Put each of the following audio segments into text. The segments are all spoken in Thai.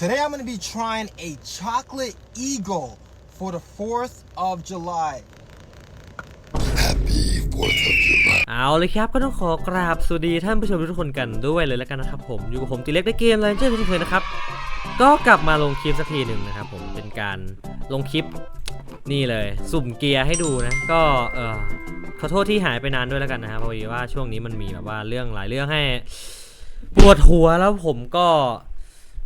Today I'm going to be trying a chocolate eagle for the 4th of July. Happy 4th of July. เอาเลยครับก็ต้องขอกราบสวัสดีท่านผู้ชมทุกคนกันด้วยเลยแล้วกันนะครับผมอยู่กับผมตีเล็กในเกมอะไรเช่นเคยนะครับ ก็กลับมาลงคลิปสักทีหนึ่งนะครับผมเป็นการลงคลิปนี่เลย สุ่มเกียร์ให้ดูนะก็เออขอโทษที่หายไปนานด้วยแล้วกันนะครับเพราะว่าช่วงนี้มันมีแบบว่าเรื่องหลายเรื่องให้ปวดหัวแล้วผมก็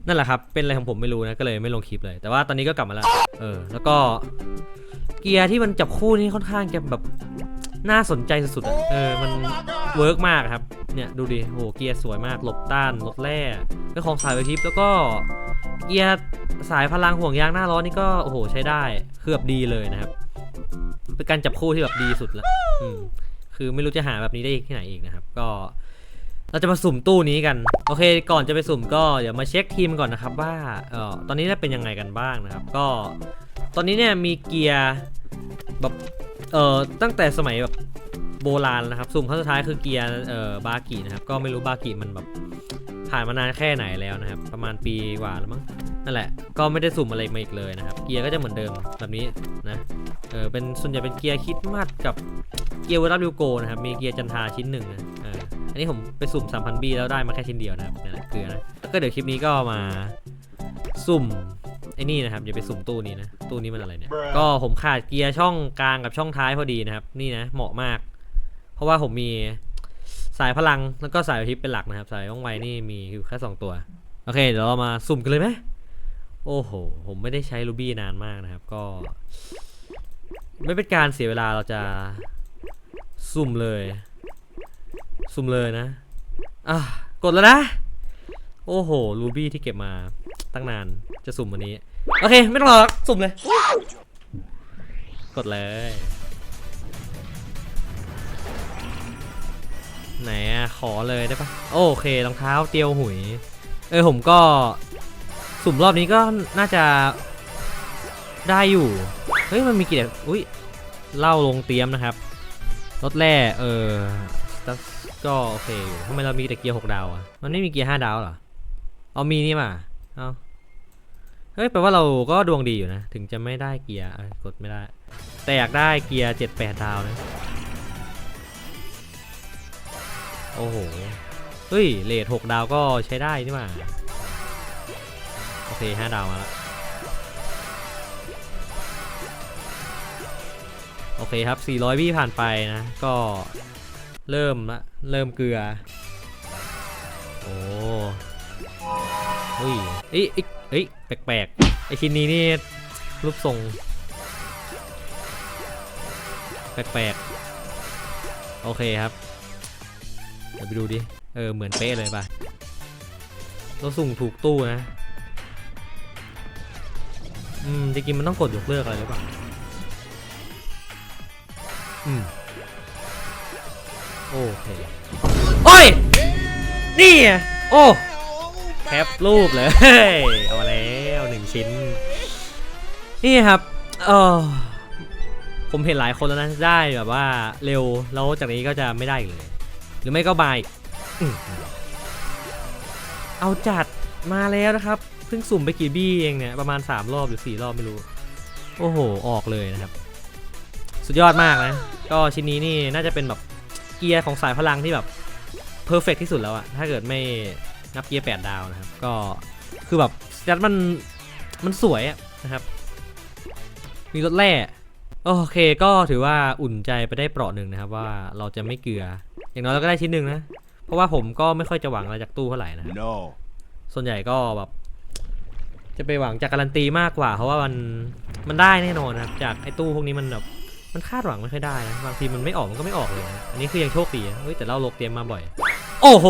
นั่นแหละครับ เป็นอะไรของผมไม่รู้นะ ก็เลยไม่ลงคลิปเลย แต่ว่าตอนนี้ก็กลับมาแล้ว เออ แล้วก็ เกียร์ที่มันจับคู่นี่ค่อนข้างจะแบบน่าสนใจสุดๆอะเออ มันเวิร์กมากครับ เนี่ยดูดิโห เกียร์สวยมาก หลบต้านรถแร่เป็นของสายไวทิปแล้วก็ เกียร์สายพลังห่วงยางหน้าร้อนนี่ก็โอ้โหใช้ได้คือแบบดีเลยนะครับ เป็นการจับคู่ที่แบบดีสุดละอืมคือไม่รู้จะหาแบบนี้ได้ที่ไหนอีกนะครับ ก็ เราจะมาสุ่มตู้นี้กัน โอเค ก่อนจะไปสุ่มก็เดี๋ยวมาเช็คทีมก่อนนะครับว่าเออตอนนี้ได้เป็นยังไงกันบ้างนะครับ ก็ ตอนนี้เนี่ยมีเกียร์แบบเอ่อตั้งแต่สมัยแบบโบราณนะครับ สุ่มครั้งสุดท้ายคือเกียร์เอ่อบากินะครับ ก็ไม่รู้บากิมันแบบผ่านมานานแค่ไหนแล้วนะครับ ประมาณปีกว่าแล้วมั้งนั่นแหละ ก็ไม่ได้สุ่มอะไรมาอีกเลยนะครับ เกียร์ก็จะเหมือนเดิมแบบนี้นะเออเป็นส่วนใหญ่เป็นเกียร์คิดมัดกับเกียร์วอร์ดิวโกนะครับมีเกียร์จันทาชิ้นหนึ่งนะเอออันนี้ผมไปสุ่ม3,000บีแล้วได้มาแค่ชิ้นเดียวนะครับนั่นแหละเกลือนะแล้วก็เดี๋ยวคลิปนี้ก็มาสุ่มไอ้นี่นะครับอย่าไปสุ่มตู้นี้นะตู้นี้มันอะไรเนี่ย Bruh ก็ผมขาดเกียร์ช่องกลางกับช่องท้ายพอดีนะครับ นี่นะเหมาะมาก เพราะว่าผมมีสายพลังแล้วก็สายอาทิตย์เป็นหลักนะครับ สายว่องไวนี่มีอยู่แค่สองตัวโอเคเดี๋ยวเรามาสุ่มกันเลยไหมโอ้โหผมไม่ได้ใช้รูบี้นานมากนะครับ ก็ ไม่เป็นการเสียเวลาเราจะสุ่มเลย สุมเลยนะ อะ กดแล้วนะ โอ้โห รูบี้ที่เก็บมาตั้งนาน จะสุ่มวันนี้ โอเค ไม่ต้องรอสุ่มเลย กดเลย ไหนอะขอเลยได้ปะโอเครองเท้าเตียวหุย เออผมก็สุ่มรอบนี้ก็น่าจะได้อยู่ เฮ้ย มันมีกี่อุ้ยเล่าลงเตรียมนะครับ รถแร่ เออ ก็โอเคอยู่ทำไมเรามีแต่เกียร์หกดาวอะมันไม่มีเกียร์ห้าดาวหรอ เอามีนี่มาเอาเฮ้ยแปลว่าเราก็ดวงดีอยู่นะ ถึงจะไม่ได้เกียร์กดไม่ได้ แต่อยากได้เกียร์เจ็ดแปดดาวนะ โอ้โห เฮ้ยเลทหกดาวก็ใช้ได้นี่หว่าโอเคห้าดาวมาแล้วโอเคครับ 400วิผ่านไปนะ ก็ เริ่มละเริ่มเกลือ โอ้เฮ้ยเอ้ยเอ้ยเอ้ยแปลกๆไอชิ้นนี้นี่รูปทรงแปลกๆ โอเคครับ เดี๋ยวไปดูดิ เออ เหมือนเป๊ะเลยป่ะ เราสุ่งถูกตู้นะ อืม จริงๆมันต้องกดยกเลิกอะไรหรือเปล่า อืม เคโอ้ย นี่ไงโอ้แคปรูปเลย เอาแล้วหนึ่งชิ้น นี่ครับ เออผมเห็นหลายคนแล้วนะได้แบบว่าเร็ว แล้วจากนี้ก็จะไม่ได้อีกเลย หรือไม่ก็บายเอาจัดมาแล้วนะครับเพิ่งสุ่มไปกี่บี้เองเนี่ยประมาณ 3 รอบหรือ 4 รอบไม่รู้ โอ้โห ออกเลยนะครับ สุดยอดมากนะ ก็ชิ้นนี้นี่น่าจะเป็นแบบ เกียร์ของสายพลังที่แบบเพอร์เฟกที่สุดแล้วอะถ้าเกิดไม่นับเกียร์8ดาวนะครับ ก็คือแบบสแตทมันมันสวยอะนะครับ มีรถแร่โอเคก็ถือว่าอุ่นใจไปได้เปราะหนึ่งนะครับ ว่าเราจะไม่เกลือ อย่างน้อยเราก็ได้ชิ้นหนึ่งนะ เพราะว่าผมก็ไม่ค่อยจะหวังอะไรจากตู้เท่าไหร่นะครับ No. ส่วนใหญ่ก็แบบจะไปหวังจากการันตีมากกว่า เพราะว่ามันมันได้แน่นอนนะครับ จากไอ้ตู้พวกนี้มันแบบ มันคาดหวังไม่ค่อยได้นะบางทีมันไม่ออกมันก็ไม่ออกเลยนะอันนี้คือยังโชคดีนะเฮ้ยแต่เราลกเตรียมมาบ่อย โอ้โห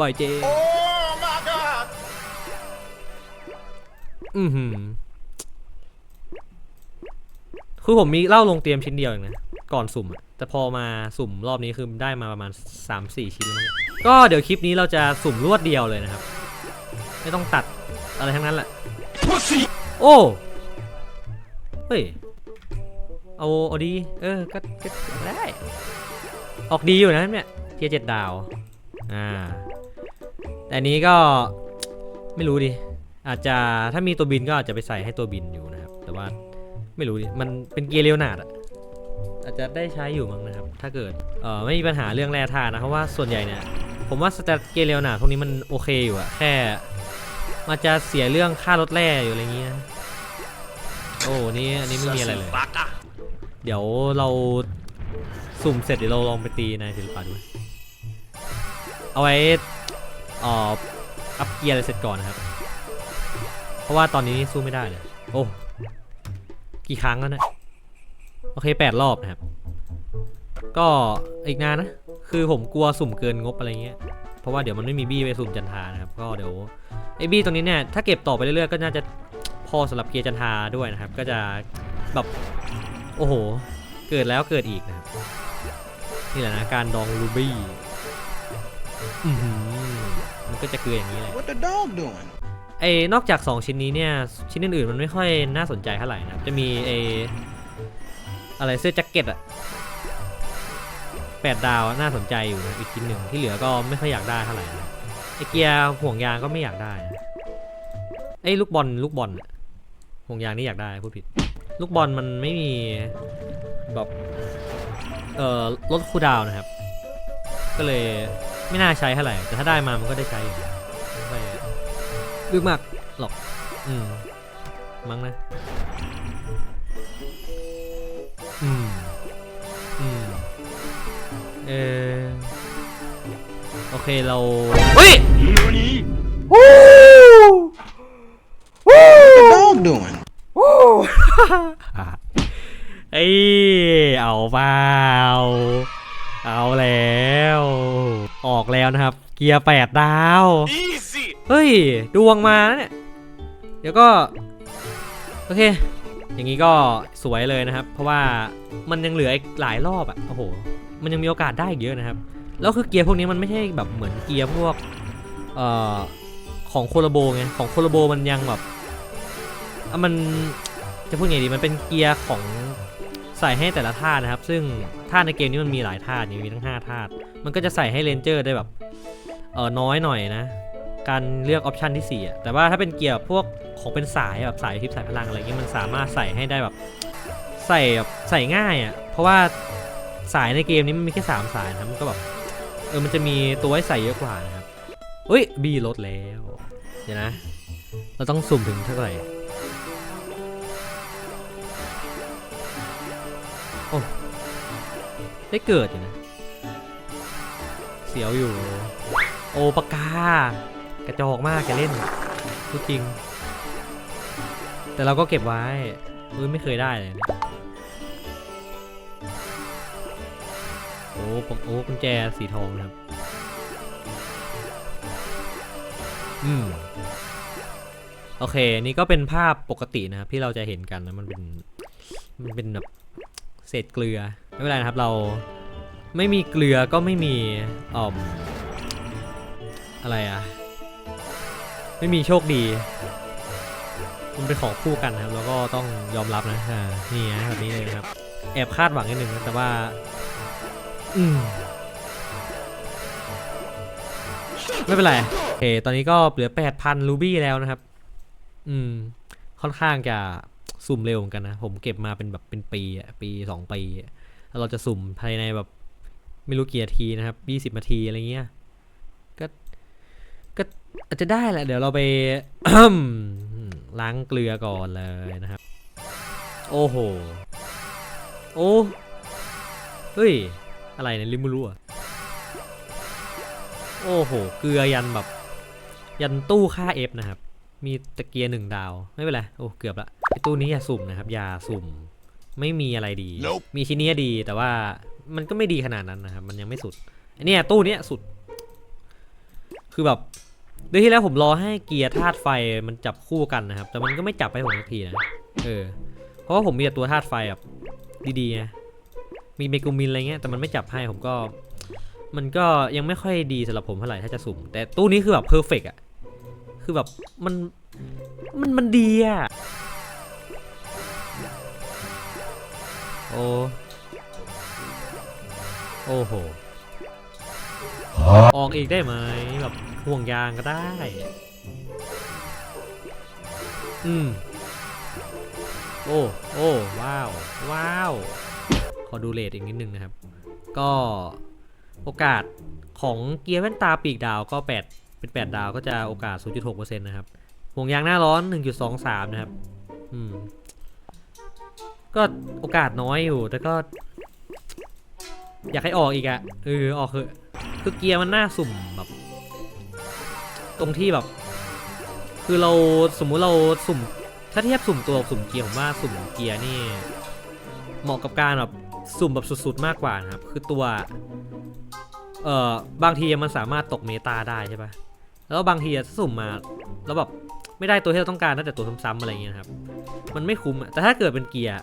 บ่อยเจ Oh my god. อือหือคือผมมีเหล้าลงเตรียมชิ้นเดียวเองนะก่อนสุ่มอะแต่พอมาสุ่มรอบนี้คือได้มาประมาณ 3-4 ชิ้นแล้วมั้งก็เดี๋ยวคลิปนี้เราจะสุ่มรวดเดียวเลยนะครับ ไม่ต้องตัดอะไรทั้งนั้นแหละ โอ้ เฮ้ย เอาเอาดี เออ ก็ก็ได้ ออกดีอยู่นะเนี่ยเทียเจ็ดดาว อ่า แต่นี้ก็ไม่รู้ดิ อาจจะถ้ามีตัวบินก็อาจจะไปใส่ให้ตัวบินอยู่นะครับ แต่ว่าไม่รู้ดิ มันเป็นเกียร์เรียวนาดอะอาจจะได้ใช้อยู่มั้งนะครับ ถ้าเกิด เออไม่มีปัญหาเรื่องแร่ธาตุนะ เพราะว่าส่วนใหญ่เนี่ย ผมว่าสแตทเกียร์เรียวนาดพวกนี้มันโอเคอยู่อะแค่มันจะเสียเรื่องค่ารถแร่อยู่อะไรเงี้ย โอ้ นี่อันนี้ไม่มีอะไรเลย เดี๋ยวเราสุ่มเสร็จเดี๋ยวเราลองไปตีนศิลปะดู เอาไว้อ่ออัพเกียร์อะไรเสร็จก่อนนะครับ เพราะว่าตอนนี้สู้ไม่ได้เลย โอ้ กี่ครั้งแล้วนะ โอเคแปดรอบนะครับ ก็อีกนานนะ คือผมกลัวสุ่มเกินงบอะไรเงี้ย เพราะว่าเดี๋ยวมันไม่มีบี้ไปสุ่มจันทานะครับ ก็เดี๋ยวไอ้บี้ตรงนี้เนี่ย ถ้าเก็บต่อไปเรื่อยๆ ก็น่าจะพอสำหรับเกียร์จันทาด้วยนะครับ ก็จะแบบ โอ้โห เกิดแล้วเกิดอีกนะครับ นี่แหละนะการดองรูบี้อื้อหือมันก็จะเกลืออย่างนี้แหละ What the dog doing? ไอ้นอกจาก 2 ชิ้นนี้เนี่ย ชิ้นอื่นๆมันไม่ค่อยน่าสนใจเท่าไหร่นะครับจะมีไอ้อะไรเสื้อแจ็คเก็ตอะแปดดาวอะน่าสนใจอยู่นะอีกชิ้นหนึ่งที่เหลือก็ไม่ค่อยอยากได้เท่าไหร่นะไอ้เกียร์ห่วงยางก็ไม่อยากได้นะไอ้ลูกบอลลูกบอลอะห่วงยางนี่อยากได้พูดผิด ลูกบอลมันไม่มีแบบเอ่อลดคูดาวนะครับ ก็เลยไม่น่าใช้เท่าไหร่ แต่ถ้าได้มามันก็ได้ใช้อยู่ไม่ลึกมากหรอก อืม มั้งนะ อืม อืม เออโอเคเราเฮ้ย What the dog doing? เอ้ยเอาเปล่าเอาแล้ว ออกแล้วนะครับ เกียร์แปดดาว Easy. เฮ้ย ดวงมาแล้วเนี่ย เดี๋ยวก็ โอเค อย่างนี้ก็สวยเลยนะครับ เพราะว่ามันยังเหลืออีกหลายรอบอะ่ะโอ้โห มันยังมีโอกาสได้อีกเยอะนะครับ แล้วคือเกียร์พวกนี้มันไม่ใช่แบบเหมือนเกียร์พวกเอ่อของโคโลโบไง ของโคโลโบมันยังแบบอะมัน จะพูดไงดีมันเป็นเกียร์ของใส่ให้แต่ละธาตุนะครับ ซึ่งธาตุในเกมนี้มันมีหลายธาตุนี่มีทั้ง5ธาตุมันก็จะใส่ให้เรนเจอร์ได้แบบเออน้อยหน่อยนะ การเลือกออปชันที่4อะแต่ว่าถ้าเป็นเกียร์พวกของเป็นสายแบบสายทิพย์สายพลังอะไรเงี้ยมันสามารถใส่ให้ได้แบบใส่แบบใส่ง่ายอะเพราะว่าสายในเกมนี้มันมีแค่3สายนะมันก็แบบเออมันจะมีตัวให้ใส่เยอะกว่านะครับเฮ้ยบีลดแล้วเดี๋ยวนะ เราต้องสุ่มถึงเท่าไหร่ โอ้ได้เกิดอยู่นะ เสียวอยู่ โอปากากระจอกมากแกเล่นพูดจริง แต่เราก็เก็บไว้เออไม่เคยได้เลยนี่ยโอ้ปโอ้กุญแจสีทองนะครับ อืม โอเค นี่ก็เป็นภาพปกตินะครับที่เราจะเห็นกันนะ มันเป็น มันเป็นแบบ เศษเกลือ ไม่เป็นไรนะครับเราไม่มีเกลือก็ไม่มีอ่อมอะไรอะไม่มีโชคดีมันเป็นของคู่กันนะครับ แล้วก็ต้องยอมรับนะอ่านี่นะแบบนี้เลยนะครับ แอบคาดหวังนิดนึงนะแต่ว่า อืมไม่เป็นไรโอเคตอนนี้ก็เหลือ 8,000 รูบี้แล้วนะครับ อืม ค่อนข้างจะ สุ่มเร็วเหมือนกันนะ ผมเก็บมาเป็นแบบเป็นปีอะปีสองปีแล้วเราจะสุ่มภายในแบบไม่รู้กี่นาทีนะครับ20นาทีอะไรเงี้ยก็ก็อาจจะได้แหละ เดี๋ยวเราไปล้างเกลือก่อนเลยนะครับ โอ้โห โอ้เฮ้ย อะไรเนี่ยลิมูรุอะโอ้โห เกลือยันแบบ ยันตู้ค่า F นะครับ มีตะเกียร์หนึ่งดาว ไม่เป็นไร โอ้ เกือบละไอตู้นี้อย่าสุ่มนะครับ อย่าสุ่ม ไม่มีอะไรดี Nope มีชิ้นนี้ดีแต่ว่ามันก็ไม่ดีขนาดนั้นนะครับ มันยังไม่สุดไอเนี่ยตู้เนี้ยสุด คือแบบเดือนที่แล้วผมรอให้เกียร์ธาตุไฟมันจับคู่กันนะครับ แต่มันก็ไม่จับให้ผมสักทีนะ เออ เพราะว่าผมมีแต่ตัวธาตุไฟแบบดีๆไงมีเมกูมินอะไรเงี้ย แต่มันไม่จับให้ผมก็ มันก็ยังไม่ค่อยดีสำหรับผมเท่าไหร่ถ้าจะสุ่ม แต่ตู้นี้คือแบบเพอร์เฟกอะ คือแบบมันมันมันดีอะโอ้โอ้โห ออกอีกได้ไหมแบบห่วงยางก็ได้ อืม โอ้ โอ้ ว้าว ว้าว ขอดูเลทอีกนิดนึงนะครับ ก็โอกาสของเกียร์แว่นตาปีกดาวก็ 8 เป็น 8 ดาวก็จะโอกาส 0.6%นะครับห่วงยางหน้าร้อน 1.23 นะครับ อืม ก็โอกาสน้อยอยู่ แต่ก็ อยากให้ออกอีกอะเออออกเถอคือเกียร์มันน่าสุ่มแบบ ตรงที่แบบ คือเราสมมุติเราสุ่ม ถ้าเทียบสุ่มตัวสุ่มเกียร์ผมว่าสุ่มเกียร์นี่ เหมาะกับการแบบสุ่มแบบสุดๆมากกว่านะครับ คือตัว เอ่อบางทีมันสามารถตกเมตาได้ใช่ปะ แล้วบางทีอะสุ่มมาแล้วแบบไม่ได้ตัวที่เราต้องการตั้งแต่ตัวซ้ำๆอะไรเงี้ยครับ มันไม่คุ้มอะแต่ถ้าเกิดเป็นเกียร์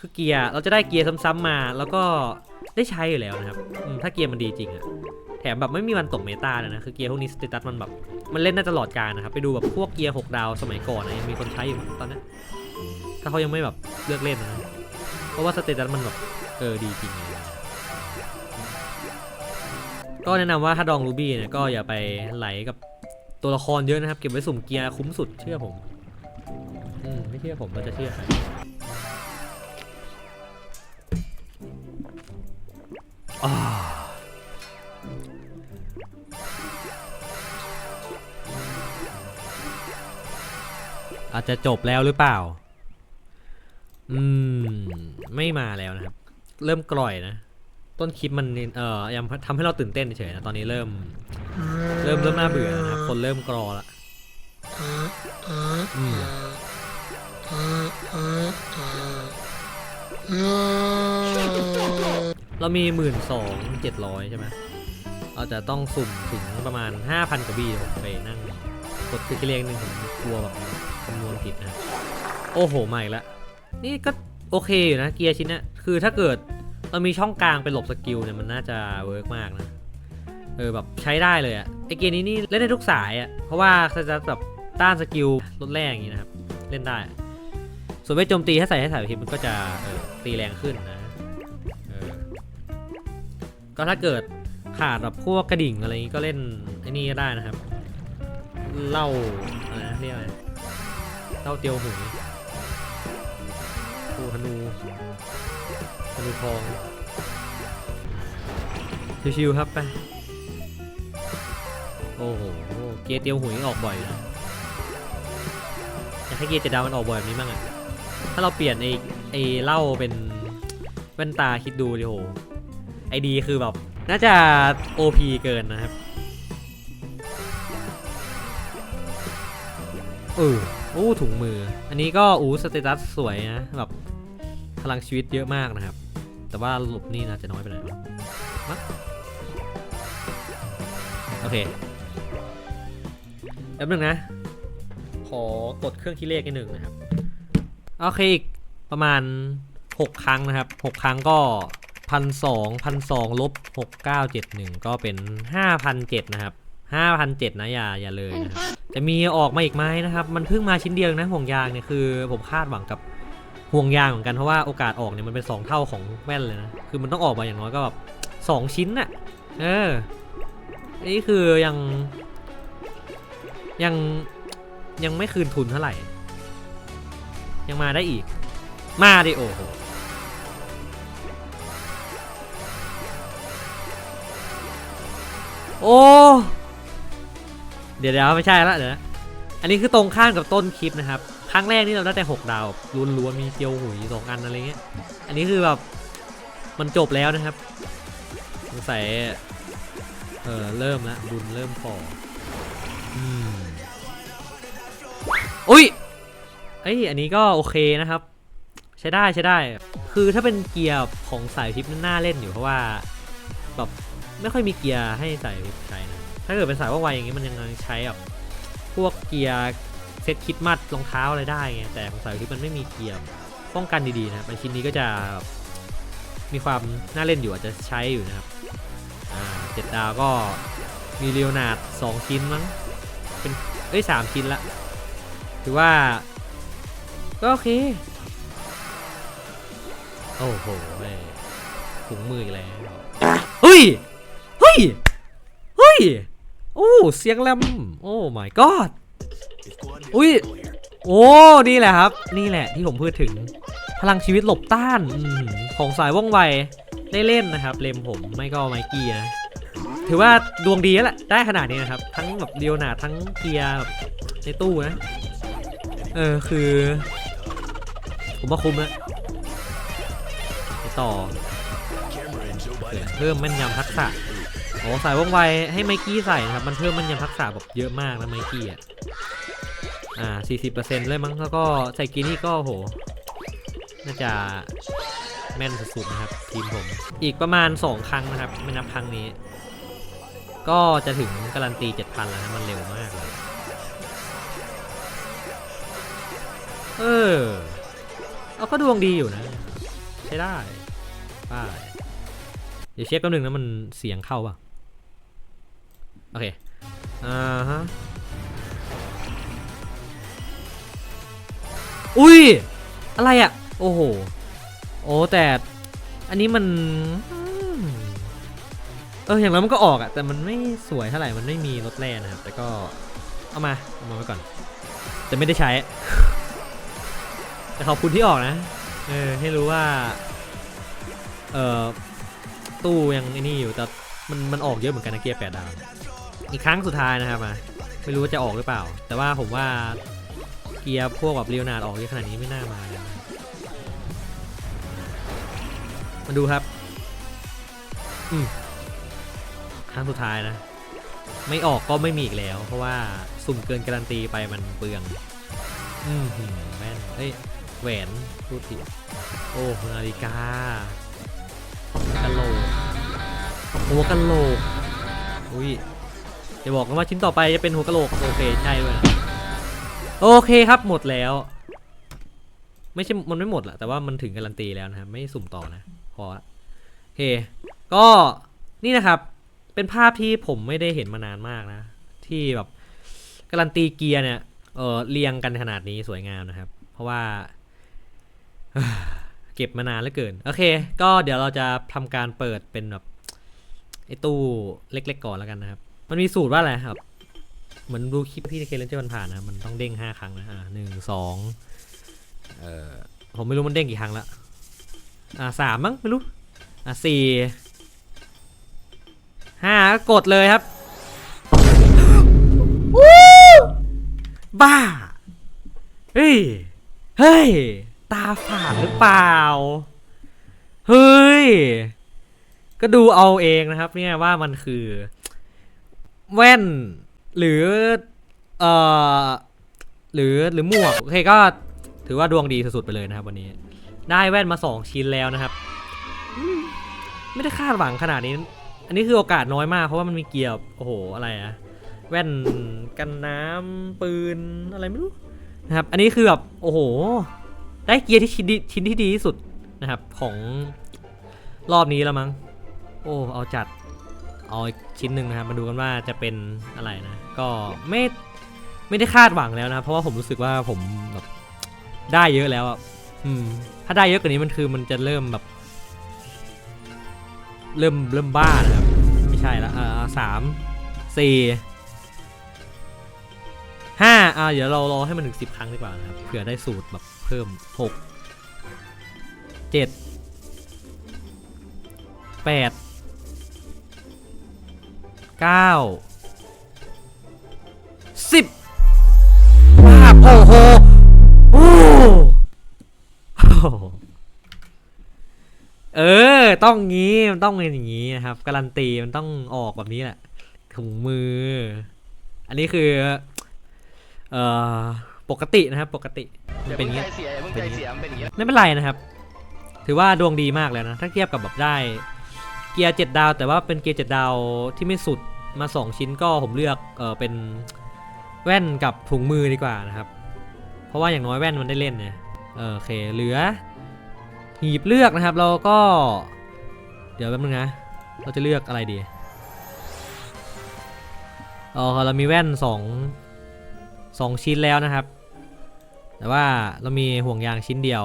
คือเกียร์เราจะได้เกียร์ซ้ำๆมา แล้วก็ได้ใช้อยู่แล้วนะครับถ้าเกียร์มันดีจริงอะแถมแบบไม่มีวันตกเมตาเลยนะคือเกียร์พวกนี้สเตตัสมันแบบมันเล่นได้ตลอดกาลนะครับไปดูแบบพวกเกียร์6ดาวสมัยก่อนนะยังมีคนใช้อยู่ตอนนี้ถ้าเขายังไม่แบบเลือกเล่นนะเพราะว่าสเตตัสมันแบบเออดีจริงก็แนะนำว่าถ้าดองรูบี้เนี่ยก็อย่าไปไหลกับ ตัวละครเยอะนะครับ เก็บไว้สุ่มเกียร์คุ้มสุดเชื่อผม อืม ไม่เชื่อผมก็จะเชื่อใครอาอาจจะจบแล้วหรือเปล่า อืม ไม่มาแล้วนะครับ เริ่มกร่อยนะ ต้นคลิปมันเอ่อยังทำให้เราตื่นเต้นเฉยๆนะตอนนี้เริ่ม เริ่มเริ่มน่าเบื่อนะครับคนเริ่มกรอละอืมเรามีหมื่นสองเจ็ดร้อยใช่ไหมเราจะต้องสุ่มถึงประมาณ5,000กว่าบีเดี๋ยวผมไปนั่งกดคือเรียกหนึ่งผมกลัวแบบคำนวณผิดนะ โอ้โห ใหม่ละ นี่ก็โอเคอยู่นะ เกียร์ชิ้นเนี้ยคือถ้าเกิด เรามีช่องกลางไปหลบสกิลเนี่ยมันน่าจะเวิร์กมากนะ เออแบบใช้ได้เลยอะไอเกมนี้นี่เล่นได้ทุกสายอะเพราะว่าจะแบบต้านสกิลลดแรงอย่างนี้นะครับ เล่นได้ ส่วนเวทโจมตีถ้าใส่ให้สายพิมมันก็จะเออตีแรงขึ้นนะเออก็ถ้าเกิดขาดแบบพวกกระดิ่งอะไรอย่างนี้ก็เล่นไอ้นี่ก็ได้นะครับเล่าอะไรนะเรียกอะไรเล่าเตียวหุยปูธนู ธนูทองชิวๆครับไป โอ้โห เกียร์เตียวหุยออกบ่อยนะอยากให้เกียร์เจดดาวมันออกบ่อยแบบนี้บ้างอะถ้าเราเปลี่ยนไอ้ไอ้เหล่าเป็นแว่นตาคิดดูดิโห ไอดีคือแบบ น่าจะ OP เกินนะครับ เออโอ้ถุงมือ อันนี้ก็อู้สเตตัสสวยนะ แบบพลังชีวิตเยอะมากนะครับ แต่ว่าหลบนี่น่าจะน้อยไปหน่อยมั้งโอเคแป๊บนึงนะ ขอกดเครื่องคิดเลขนิดหนึ่งนะครับ โอเคอีกประมาณ 6 ครั้งนะครับ 6 ครั้งก็พันสองพันสองลบหกเก้าเจ็ดหนึ่งก็เป็นห้าพันเจ็ดนะครับห้าพันเจ็ดนะอย่าอย่าเลยนะครับจะมีออกมาอีกไหมนะครับ มันเพิ่งมาชิ้นเดียวนะห่วงยางเนี่ยคือผมคาดหวังกับ ห่วงยางเหมือนกันเพราะว่าโอกาสออกเนี่ยมันเป็น 2 เท่าของแว่นเลยนะ คือมันต้องออกมาอย่างน้อยก็แบบสองชิ้นน่ะ เออ นี่คือยัง ยังยังไม่คืนทุนเท่าไหร่ ยังมาได้อีก มาดิโอ้โหโอ้ เดี๋ยวเดี๋ยวไม่ใช่ละเดี๋ยวนะอันนี้คือตรงข้ามกับต้นคลิปนะครับ รั้งแรกนี่เราได้แต่6ดาวล้วนๆมีเจียวหุยสองอันอะไรเงี้ย อันนี้คือแบบมันจบแล้วนะครับสงสัยเออเริ่มละบุญเริ่มพออืมอุ้ยเอ้ยอันนี้ก็โอเคนะครับ ใช้ได้ใช้ได้ คือถ้าเป็นเกียร์ของสายทิปน่าเล่นอยู่เพราะว่าแบบไม่ค่อยมีเกียร์ให้สายทิปใช้นะถ้าเกิดเป็นสายว่องไวอย่างนี้มันยังใช้แบบพวกเกียร์ เซ็ตคิดมัดรองเท้าอะไรได้ไงแต่ของสายทิปมันไม่มีเกียร์ป้องกันดีๆนะบไอชิ้นนี้ก็จะมีความน่าเล่นอยู่อาจจะใช้อยู่นะครับเจ็ดดาวก็มีเรียวนาดสองชิ้นมั้งเป็นเอ้ยสามชิ้นละถือว่าก็โอเค โอ้โหถุงมืออีกแล้วเฮ้ย เฮ้ย เฮ้ย โอ้ เสียงแรมโอ้ my god อุ้ยโอ้นี่แหละครับ นี่แหละที่ผมพูดถึง พลังชีวิตหลบต้านอของสายว่องไวได้เล่นนะครับ เลมผมไม่ก็ไมกี้นะถือว่าดวงดีแล้วแหละได้ขนาดนี้นะครับ ทั้งแบบเดียวนาทั้งเกียร์แบบในตู้นะ เออคือ ผมว่าคุ้มแล้วไปต่อเพิ่มแม่นยำทักษะโอ้สายว่องไวให้ไมกี้ใส่นะครับ มันเพิ่มแมันยำทักษะแบบเยอะมากนะไมกี้อะ อ่า 40%เลยมั้ง แล้วก็ใส่กีนี่ก็โห น่าจะแม่นสุดๆนะครับ ทีมผม อีกประมาณ 2 ครั้งนะครับ ไม่นับครั้งนี้ ก็จะถึงการันตี 7,000 แล้วนะ มันเร็วมากเลย เออ เอาก็ดวงดีอยู่นะ ใช้ได้ป้าเดี๋ยวเช็คแป๊บหนึงนะมันเสียงเข้าป่ะ โอเค อ่าฮะ อุ้ย อะไรอะ่ะ โอ้โห โอ้แต่ อันนี้มัน เอออย่างนั้นมันก็ออกอะแต่มันไม่สวยเท่าไหร่ มันไม่มีรถแร่นะครับ แต่ก็เอามา เอามาไว้ก่อน แต่ไม่ได้ใช้ แต่ขอบคุณที่ออกนะ เออ ให้รู้ว่า เออตู้ยังไอ้นี่อยู่ แต่มันมันออกเยอะเหมือนกันนะเกียร์แปดดาว อีกครั้งสุดท้ายนะครับมาไม่รู้ว่าจะออกหรือเปล่า แต่ว่าผมว่า เกียร์พวกแบบเรียวนาดออกเยอะขนาดนี้ไม่น่ามาเลยมาดูครับ อืมครั้งสุดท้ายนะ ไม่ออกก็ไม่มีอีกแล้ว เพราะว่าสุ่มเกินการันตีไปมันเปลือง อืมแม่นเอ้ยแหวนพูดผิดโอ้นาฬิกากะโหลกหัวกะโหลก อุ้ยจะบอกนะว่าชิ้นต่อไปจะเป็นหัวกะโหลก โอเค ใช่ด้วยนะ โอเคครับหมดแล้ว ไม่ใช่มันไม่หมดแหละแต่ว่ามันถึงการันตีแล้วนะครับไม่สุ่มต่อนะพอละโอเค ก็นี่นะครับ เป็นภาพที่ผมไม่ได้เห็นมานานมากนะ ที่แบบการันตีเกียร์เนี่ยเออเรียงกันขนาดนี้สวยงามนะครับ เพราะว่าเก็บมานานเหลือเกิน โอเค ก็เดี๋ยวเราจะทำการเปิดเป็นแบบไอตู้เล็ก ๆ ก่อนแล้วกันนะครับ มันมีสูตรว่าอะไรครับ เหมือนดูคลิปพี่เคเลนเจอร์มันผ่านนะมันต้องเด้งห้าครั้งนะอ่าหนึ่งสองเอ่อผมไม่รู้มันเด้งกี่ครั้งละอ่าสามมั้งไม่รู้อ่าสี่ห้าก็กดเลยครับบ้า เฮ้ย เฮ้ย ตาฝาดหรือเปล่า เฮ้ย ก็ดูเอาเองนะครับ เนี่ยว่ามันคือ แว่น หรือเอ่อหรือหรือหมวกโอเคก็ถือว่าดวงดีสุดๆไปเลยนะครับวันนี้ ได้แว่นมา 2 ชิ้นแล้วนะครับ ไม่ได้คาดหวังขนาดนี้ อันนี้คือโอกาสน้อยมากเพราะว่ามันมีเกียร์โอ้โหอะไรอะแว่นกันน้ำปืนอะไรไม่รู้นะครับ อันนี้คือแบบโอ้โห ได้เกียร์ที่ชิ้นดีชิ้นที่ดีที่สุดนะครับ ของรอบนี้แล้วมั้ง โอ้เอาจัดเอาอีกชิ้นหนึ่งนะครับมาดูกันว่าจะเป็นอะไรนะ ก็ไม่ไม่ได้คาดหวังแล้วนะเพราะว่าผมรู้สึกว่าผมแบบได้เยอะแล้วอะอืม ถ้าได้เยอะกว่านี้มันคือมันจะเริ่มแบบ เริ่มเริ่มบ้านะครับไม่ใช่ละอ่าสามสี่ห้าอ่าเดี๋ยวเรารอให้มันถึงสิบครั้งดีกว่านะครับเผื่อได้สูตรแบบเพิ่มหกเจ็ดแปดเก้า สิบภาพโอ้โหโอ้โหเออ ต้องงี้มันต้องเป็นอย่างนี้นะครับ การันตีมันต้องออกแบบนี้แหละถุงมือ อันนี้คือ เอ่อปกตินะครับ ปกติมันเป็นอย่างนี้เสียมึงใจเสียมันเป็นอย่างนี้ไม่เป็นไรนะครับ ถือว่าดวงดีมากแล้วนะ ถ้าเทียบกับแบบได้ เกียร์เจ็ดดาว แต่ว่าเป็นเกียร์เจ็ดดาวที่ไม่สุดมา2ชิ้นก็ผมเลือกเออเป็น แว่นกับถุงมือดีกว่านะครับ เพราะว่าอย่างน้อยแว่นมันได้เล่นเนี่ยเออโอเคเหลือ หีบเลือกนะครับ เราก็ เดี๋ยวแป๊บนึงนะเราจะเลือกอะไรดีเออเรามีแว่นสองสองชิ้นแล้วนะครับ แต่ว่าเรามีห่วงยางชิ้นเดียว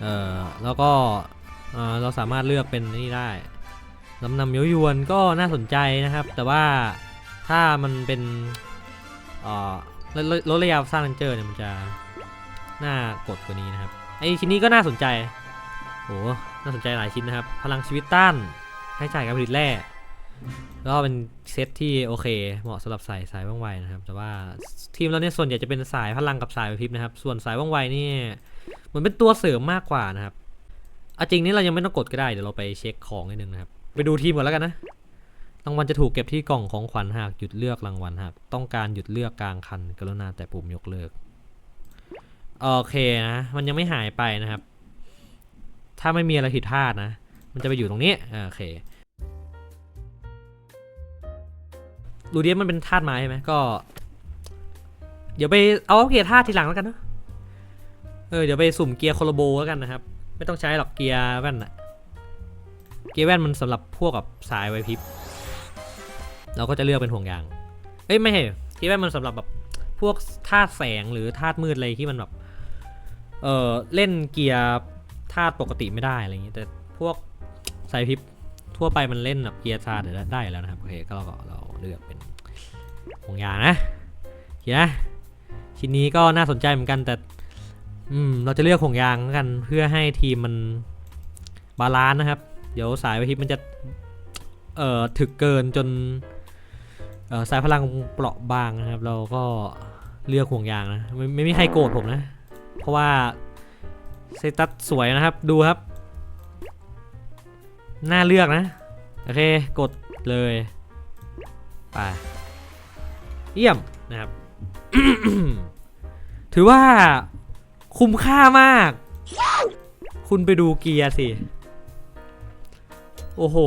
เออแล้วก็เออเราสามารถเลือกเป็นนี่ได้ลำนำเย้ายวนก็น่าสนใจนะครับ แต่ว่าถ้ามันเป็น เอ่อลดระยะสร้างเลนเจอร์เนี่ยมันจะน่ากดกว่านี้นะครับไอชิ้นนี้ก็น่าสนใจโหน่าสนใจหลายชิ้นนะครับ พลังชีวิตต้านให้จ่ายการผลิตแร่ก็เป็นเซตที่โอเคเหมาะสำหรับใส่สายว่องไวนะครับ แต่ว่าทีมเราเนี่ยส่วนใหญ่จะเป็นสายพลังกับสายไฟพิบนะครับ ส่วนสายว่องไวนี่เหมือนเป็นตัวเสริมมากกว่านะครับอาจริงนี่เรายังไม่ต้องกดก็ได้เดี๋ยวเราไปเช็คของนิดนึงนะครับ ไปดูทีมก่อนแล้วกันนะ รางวัลจะถูกเก็บที่กล่องของขวัญหากหยุดเลือกรางวัลหากต้องการหยุดเลือกกลางคันกรุณาแต่ปุ่มยกเลิกโอเคนะมันยังไม่หายไปนะครับ ถ้าไม่มีอะไรผิดพลาดนะ มันจะไปอยู่ตรงนี้โอเคดูดิมันเป็นธาตุไม้ใช่ไหมก็ เดี๋ยวไปเอาอัปเกรดธาตุทีหลังแล้วกันเนะเออเดี๋ยวไปสุ่มเกียร์โคโลโบแล้วกันนะครับ ไม่ต้องใช้หรอกเกียร์แว่นอะเกียร์แว่นมันสำหรับพวกกับสายไวพริบ เราก็จะเลือกเป็นห่วงยาง เอ้ยไม่ใช่เกียร์แว่มันสำหรับแบบพวกธาตุแสงหรือธาตุมืดอะไรที่มันแบบ เออเล่นเกียร์ธาตุปกติไม่ได้อะไรอย่างงี้ แต่พวกสายพิบทั่วไปมันเล่นแบบเกียร์ธาตุได้แล้วนะครับโอเคก็เราก็เราเลือกเป็นห่วงยางนะโอเคนะชิ้นนี้ก็น่าสนใจเหมือนกันแต่ อืม เราจะเลือกห่วงยางกันเพื่อให้ทีมมันบาลานซ์นะครับ เดี๋ยวสายพิบมันจะ เอ่อถึกเกินจน สายพลังเปราะบางนะครับ เราก็เลือกห่วงยางนะไม่ไม่มีใครโกรธผมนะ เพราะว่าเซตัสสวยนะครับดูครับ น่าเลือกนะ โอเค กดเลยไปเยี่ยมนะครับ ถือว่าคุ้มค่ามาก คุณไปดูเกียร์สิ โอ้โห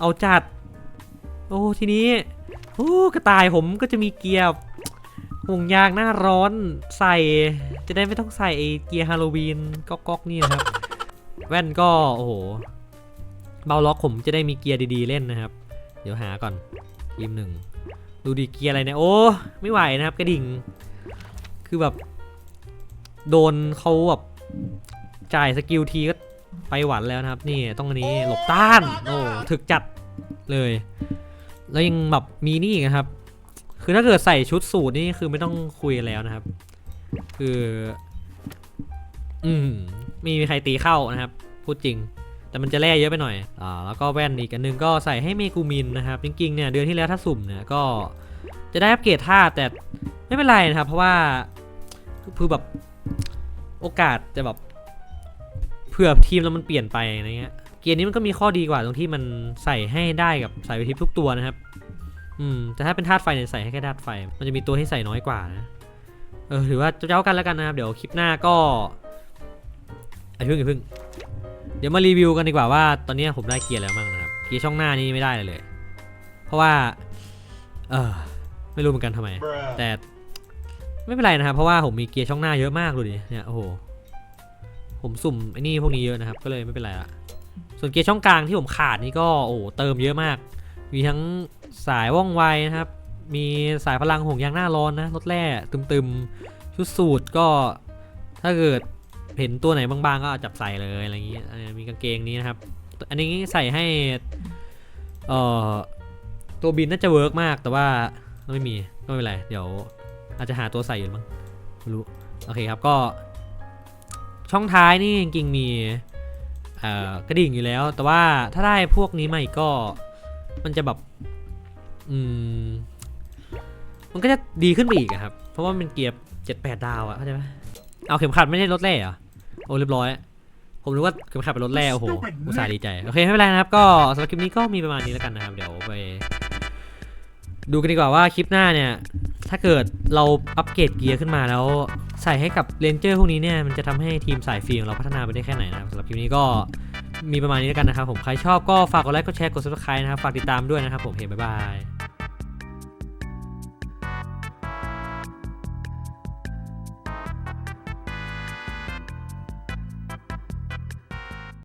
เอาจัด โอ้ทีนี้โอ้กระต่ายผมก็จะมีเกียร์ห่วงยางหน้าร้อนใส่ จะได้ไม่ต้องใส่เกียร์ฮาโลวีนก๊อกก๊อกนี่นะครับ แว่นก็โอ้โหเบาล็อกผมจะได้มีเกียร์ดีๆเล่นนะครับ เดี๋ยวหาก่อนทีมหนึ่งดูดิเกียร์อะไรเนี่ยโอ้ไม่ไหวนะครับกระดิ่ง คือแบบ โดนเขาแบบจ่ายสกิลทีก็ไปหวันแล้วนะครับ นี่ต้องอันนี้หลบต้าน โอ้ถึกจัดเลย แล้วยังแบบมีนี่อีกนะครับ คือถ้าเกิดใส่ชุดสูทนี่คือไม่ต้องคุยแล้วนะครับ คือ อืมมีใครตีเข้านะครับ พูดจริง แต่มันจะแร่เยอะไปหน่อย อ่า แล้วก็แว่นอีกอันนึงก็ใส่ให้เมกูมินนะครับ จริงๆเนี่ยเดือนที่แล้วถ้าสุ่มเนี่ยก็จะได้อัปเกรดท่าแต่ไม่เป็นไรนะครับ เพราะว่าคือแบบโอกาสจะแบบเผื่อทีมเรามันเปลี่ยนไปอะไรเงี้ย เกียร์นี้มันก็มีข้อดีกว่าตรงที่มันใส่ให้ได้กับสายวิทิพทุกตัวนะครับ อืม แต่ถ้าเป็นธาตุไฟเนี่ยใส่ให้แค่ธาตุไฟ มันจะมีตัวให้ใส่น้อยกว่านะ เออ ถือว่าเจ้ากันแล้วกันนะครับ เดี๋ยวคลิปหน้าก็อย่าเพิ่งอย่าเพิ่ง เดี๋ยวมารีวิวกันดีกว่าว่าตอนนี้ผมได้เกียร์แล้วมั่งนะครับ เกียร์ช่องหน้านี่ไม่ได้เลยเลย เพราะว่า เออไม่รู้เหมือนกันทำไม แต่ไม่เป็นไรนะครับ เพราะว่าผมมีเกียร์ช่องหน้าเยอะมากดูดิ เนี่ย โอ้โห ผมสุ่มไอ้นี่พวกนี้เยอะนะครับ ก็เลยไม่เป็นไรละ ส่วนเกียร์ช่องกลางที่ผมขาดนี่ก็โอ้เติมเยอะมาก มีทั้งสายว่องไวนะครับ มีสายพลังห่วงยางหน้าร้อนนะรถแร่ตึมๆ ชุดสูตรก็ถ้าเกิดเห็นตัวไหนบางๆ ก็เอาจับใส่เลยอะไรอย่างนี้เออมีกางเกงนี้นะครับ อันนี้ใส่ให้เอ่อตัวบินน่าจะเวิร์กมากแต่ว่าไม่มีก็ไม่เป็นไร เดี๋ยวอาจจะหาตัวใส่อยู่มั้งไม่รู้ โอเคครับก็ ช่องท้ายนี่จริงๆมี กระดิ่งอยู่แล้ว แต่ว่าถ้าได้พวกนี้มาอีกก็มันจะแบบ อืม มันก็จะดีขึ้นไปอีกอะครับ เพราะว่ามันเป็นเกียร์เจ็ดแปดดาวอะเข้าใจไหมเอาเข็มขัดไม่ใช่รถแร่เหรอโอ้เรียบร้อย ผมนึกว่าเข็มขัดเป็นรถแร่โอ้โหอุตส่าห์ดีใจ โอเค ไม่เป็นไรนะครับ ก็สำหรับคลิปนี้ก็มีประมาณนี้แล้วกันนะครับ เดี๋ยวไป ดูกันดีกว่าว่าคลิปหน้าเนี่ย ถ้าเกิดเราอัปเกรดเกียร์ขึ้นมาแล้ว ใส่ให้กับเลนเจอร์พวกนี้เนี่ย มันจะทำให้ทีมสายฟรีของเราพัฒนาไปได้แค่ไหนนะครับสำหรับคลิปนี้ก็มีประมาณนี้แล้วกันนะครับผมใครชอบก็ฝากกดไลค์กดแชร์กดซับสไคร b e นะครับฝากติดตามด้วยนะครับผมเห็นบ๊ายบาย